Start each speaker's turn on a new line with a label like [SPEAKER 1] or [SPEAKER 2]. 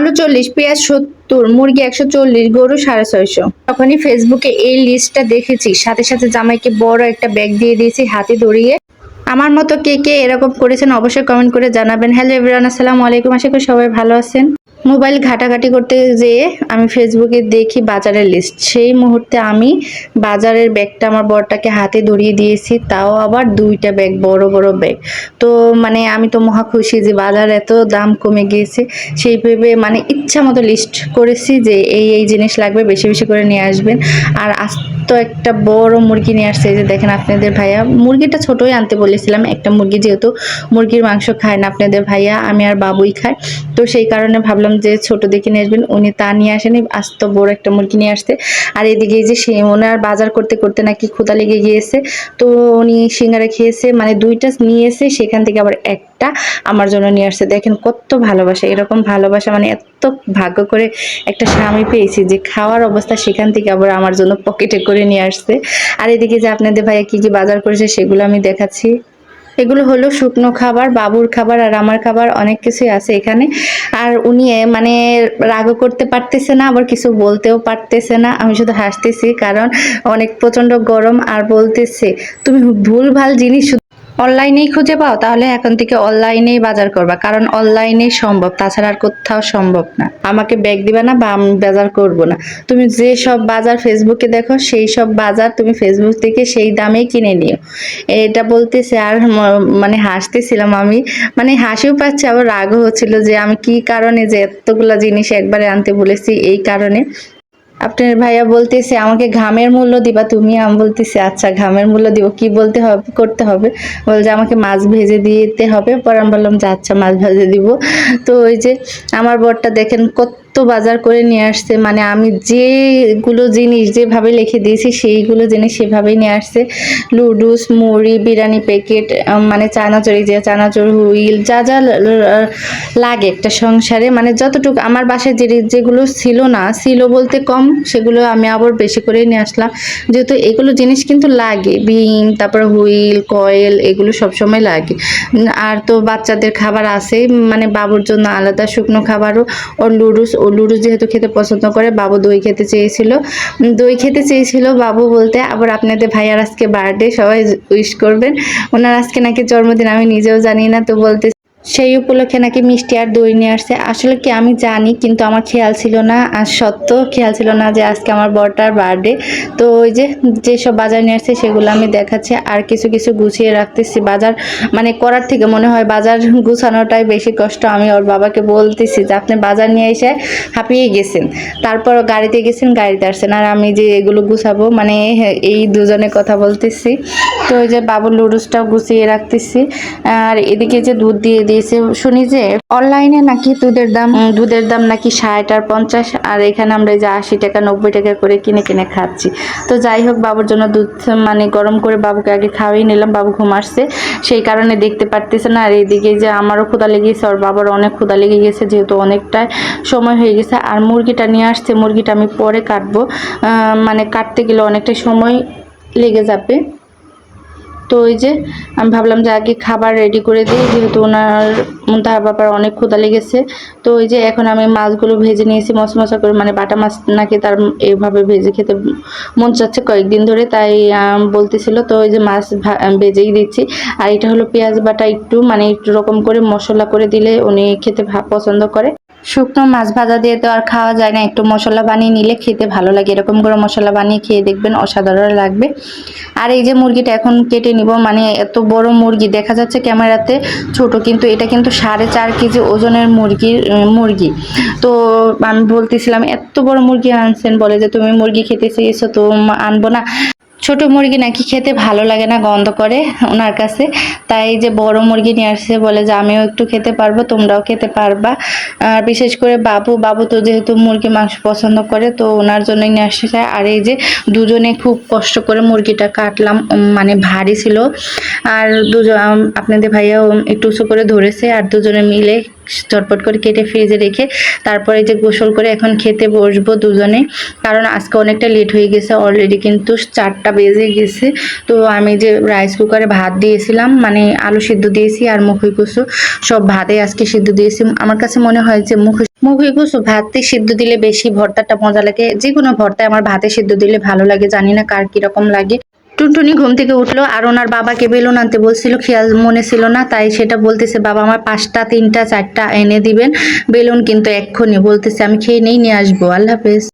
[SPEAKER 1] আলু চল্লিশ পেঁয়াজ সত্তর, মুরগি একশো চল্লিশ, গরু সাড়ে ছয়শো। তখনই ফেসবুকে এই লিস্টটা দেখেছি। সাথে সাথে জামাইকে বড় একটা ব্যাগ দিয়ে দিয়েছি হাতে ধরিয়ে। আমার মতো কে কে এরকম করেছেন অবশ্যই কমেন্ট করে জানাবেন। হ্যালো এভরিওয়ান আসসালামু আলাইকুম। আশা করি সবাই ভালো আছেন। মোবাইল ঘাটাঘাটি করতে যেয়ে আমি ফেসবুকে দেখি বাজারের লিস্ট সেই মুহূর্তে আমি বাজারের ব্যাগটা আমার বরটাকে হাতে ধরিয়ে দিয়েছি, তাও আবার দুইটা ব্যাগ, বড় বড় ব্যাগ। তো মানে আমি তো মহা খুশি যে বাজার এত দাম কমে গিয়েছে। সেই ভেবে মানে ইচ্ছা মতো লিস্ট করেছি যে এই এই জিনিস লাগবে, বেশি বেশি করে নিয়ে আসবেন। আর আস্ত একটা বড় মুরগি নিয়ে আসছে যে দেখেন আপনাদের ভাইয়া। মুরগিটা ছোটই আনতে বলেছিলাম, একটা মুরগি যেহেতু মুরগির মাংস খায় না আপনাদের ভাইয়া, আমি আর বাবুই খাই। তো সেই কারণে ভাবলাম যে ছোট দেখে নিয়ে আসবেন, উনি তা নিয়ে আসেনি আস্ত বড় একটা মুরগি নিয়ে আসছে। আর এদিকে যে সে ওনার বাজার করতে করতে নাকি ক্ষুদা লেগে গিয়েছে। তো উনি সিঙ্গারা খেয়েছে মানে দুইটা নিয়েছে, সেখান থেকে আবার একটা আমার জন্য নিয়ে আসছে। দেখেন কত ভালোবাসা, এরকম ভালোবাসা মানে এত ভাগ্য করে একটা স্বামী পেয়েছি যে খাওয়ার অবস্থা সেখান থেকে আবার আমার জন্য পকেটে করে নিয়ে আসছে। আর এদিকে যে আপনাদের ভাইয়া কি কি বাজার করেছে, সেগুলো আমি দেখাচ্ছি। এগুলো হলো শুকনো খাবার, বাবুর খাবার আর আমার খাবার অনেক কিছুই আছে এখানে। আর উনি মানে রাগও করতে পারতেছে না, আবার কিছু বলতেও পারতেছে না। আমি শুধু হাসতেছি, কারণ অনেক প্রচণ্ড গরম আর বলতেছে, তুমি ভুল ভালো জিনিস অনলাইনেই খুঁজে পাও, তাহলে এখন থেকে অনলাইনেই বাজার করবা। কারণ অনলাইনেই সম্ভব, তাছাড়া আর কোথাও সম্ভব না। আমাকে ব্যাগ দিবা না বা আমি বাজার করব না। তুমি যে সব বাজার ফেসবুকে দেখো, সেই সব বাজার তুমি ফেসবুক থেকে সেই দামেই কিনে নিও। এটা বলতেছে আর মানে হাসতেছিলাম আমি। মানে হাসিও পাচ্ছে, আবার রাগও হচ্ছিল যে আমি কি কারণে যে এতগুলা জিনিস একবারে আনতে বলেছি এই কারণে। আপনার ভাইয়া বলতেছে, আমাকে ঘামের মূল্য দিবা তুমি। আমি বলতেছি আচ্ছা ঘামের মূল্য দিব। কি বলতে হবে? করতে হবে? বলছে, আমাকে মাছ ভেজে দিতে হবে। পরে আমি বললাম যে আচ্ছা মাছ ভেজে দিব। তো ওই যে আমার বরটা দেখেন কত বাজার করে নিয়ে আসছে মানে আমি যেগুলো জিনিস যেভাবে লিখে দিয়েছি সেইগুলো জিনিস সেভাবেই নিয়ে আসছে। লুডুস মুড়ি, বিরিয়ানি প্যাকেট মানে চানাচুরি যে চানাচুর, হুইল, যা যা লাগে একটা সংসারে মানে যতটুকু আমার বাসায় যে, যেগুলো ছিল না, ছিল বলতে কম, সেগুলো আমি আবার বেশি করে নিয়ে আসলাম। যেহেতু এগুলো জিনিস কিন্তু লাগে, বিন, তারপর হুইল, কয়েল, এগুলো সবসময় লাগে। আর তো বাচ্চাদের খাবার আছে মানে বাবুর জন্য আলাদা শুকনো খাবারও, ওর লুডুস ও লুডু যেহেতু খেতে পছন্দ করে, বাবু দই খেতে চেয়েছিল। দই খেতে চেয়েছিল, বাবু বলতে, আবার আপনাদের ভাইয়ার আজকে বার্থডে সবাই উইশ করবেন। ওনার আজকে নাকি জন্মদিন, আমি নিজেও জানি না। তো বলতে সেই উপলক্ষে নাকি মিষ্টি আর দই নিয়ে আসছে। আসলে কি আমি জানি, কিন্তু আমার খেয়াল ছিল না। আর সত্ত্বেও খেয়াল ছিল না যে আজকে আমার বরটার বার্থডে। তো ওই যে যেসব বাজার নিয়ে আসছে, সেগুলো আমি দেখাচ্ছি। আর কিছু কিছু গুছিয়ে রাখতেছি বাজার। মানে করার থেকে মনে হয় বাজার গুছানোটাই বেশি কষ্ট। আমি ওর বাবাকে বলতেছি যে, আপনি বাজার নিয়ে এসে হাঁপিয়ে গেছেন। তারপর গাড়িতে গেছেন, গাড়িতে আসছেন। আর আমি যে এগুলো গুছাবো মানে এই দুজনে কথা বলতেছি। তো ওই যে বাবুর লুডুসটাও গুছিয়ে রাখতেছি। আর এদিকে যে দুধ দিয়ে দিয়েছে শুনি যে, অনলাইনে নাকি দুধের দাম? দুধের দাম নাকি ষাট আর পঞ্চাশ, আর এখানে আমরা যে আশি টাকা, নব্বই টাকা করে কিনে কিনে খাচ্ছি। তো যাই হোক, বাবুর জন্য দুধ মানে গরম করে বাবুকে আগে খাওয়াই নিলাম, বাবু ঘুম আসছে। সেই কারণে দেখতে পারতেছে না, আর এইদিকে যে আমারও ক্ষুদা লেগে গেছে আর বাবার অনেক ক্ষুদা লেগে গেছে, যেহেতু অনেকটাই সময় হয়ে গেছে। আর মুরগিটা নিয়ে আসছে, মুরগিটা আমি পরে কাটবো। মানে কাটতে গেলে অনেকটা সময় লেগে যাবে। তো ওই যে আমি ভাবলাম যে আগে খাবার রেডি করে দিই, যেহেতু ওনার তার ব্যাপার অনেক ক্ষুদা লেগেছে। তো ওই যে এখন আমি মাছগুলো ভেজে নিয়েছি মশমশা করে মানে বাটা মাছ নাকি তার এইভাবে ভেজে খেতে মন চাচ্ছে কয়েকদিন ধরে, তাই বলতেছিল, তো ওই যে মাছ ভেজেই দিচ্ছি। আর এটা হলো পেঁয়াজ বাটা একটু মানে একটু রকম করে মশলা করে দিলে উনি খেতে পছন্দ করে। শুকনো মাছ ভাজা দিয়ে তো আর খাওয়া যায় না। একটু মশলা বানিয়ে নিলে খেতে ভালো লাগে। এরকম করে মশলা বানিয়ে খেয়ে দেখবেন অসাধারণ লাগবে। আর এই যে মুরগিটা এখন কেটে নিব মানে এত বড় মুরগি, দেখা যাচ্ছে ক্যামেরাতে ছোট, কিন্তু এটা কিন্তু সাড়ে চার কেজি ওজনের মুরগির মুরগি। তো আমি বলতেছিলাম, এত বড় মুরগি আনছেন বলে যে, তুমি মুরগি খেতে চেয়েছো, তো আনব না। ছোট মুরগি নাকি খেতে ভালো লাগে না, গন্ধ করে ওনার কাছে। তাই যে বড় মুরগি নিয়ে আসছে, বলে যে আমিও একটু খেতে পারব, তোমরাও খেতে পারবা। আর বিশেষ করে বাবু বাবু তো যেহেতু মুরগি মাংস পছন্দ করে, তো ওনার জন্যই নিয়ে আসছে। আর এই যে দুজনে খুব কষ্ট করে মুরগিটা কাটলাম মানে ভারী ছিল। আর দুজন আপনাদের ভাইয়াও একটু উঁচু করে ধরেছে, আর দুজনে মিলে চটপট করে কেটে ফ্রিজে রেখে তারপরে যে গোসল করে এখন খেতে বসবো দুজনে, কারণ আজকে অনেকটা লেট হয়ে গেছে অলরেডি কিন্তু চারটা বেজে গেছে। তো আমি যে রাইস কুকারে ভাত দিয়েছিলাম মানে আলু সিদ্ধ দিয়েছি আর মুখই কুসু সব ভাতে আজকে সিদ্ধ দিয়েছি। আমার কাছে মনে হয় যে মুখ মুভি কুসু ভাতে সিদ্ধ দিলে বেশি ভর্তাটা মজা লাগে। যে কোনো ভর্তায় আমার ভাতে সিদ্ধ দিলে ভালো লাগে, জানি না কার কীরকম লাগে। টুনটুনি ঘুম থেকে উঠল, আর ওনার বাবাকে বেলুন আনতে বলছিল, খেয়াল মনে ছিল না। তাই সেটা বলতেছে, বাবা, আমার পাঁচটা, তিনটা, চারটা এনে দিবেন, বেলুন কিন্তু এক্ষুনি। বলতেছে, আমি খেয়ে নেই, নিয়ে আসব। আল্লাহ হাফেজ।